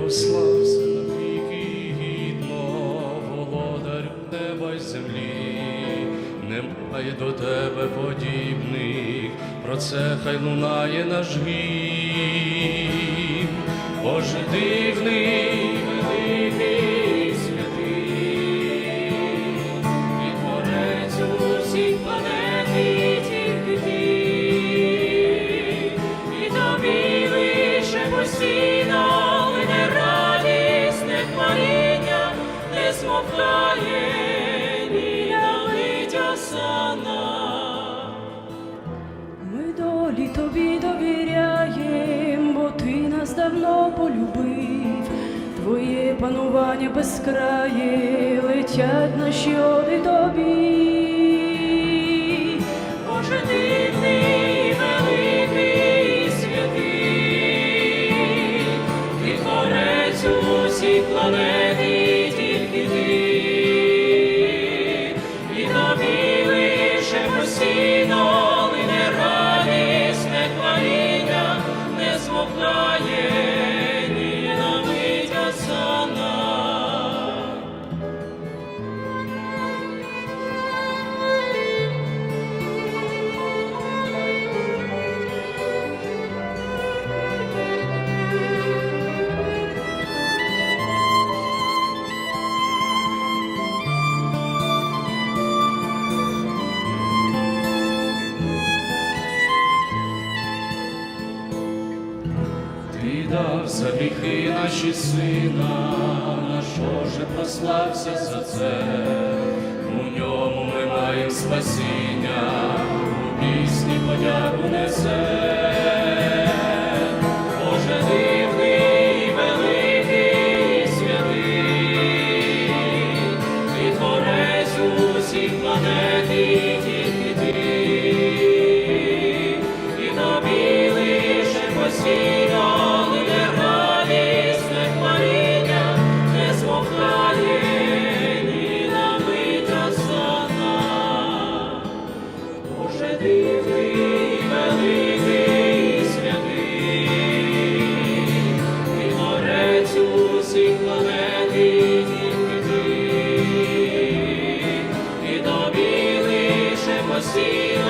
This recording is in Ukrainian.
прослався на гідно, володарю неба й землі, немає до тебе подібних, про це хай лунає наш гімн. Боже дивний. Тобі довіряєм, бо ти нас давно полюбив. Твоє панування безкрає, летять наші оди тобі. Боже святий, ти творець змовкає Ти дав за гріхи наші сина, наш же прослався за це, у ньому ми маємо спасіння, see.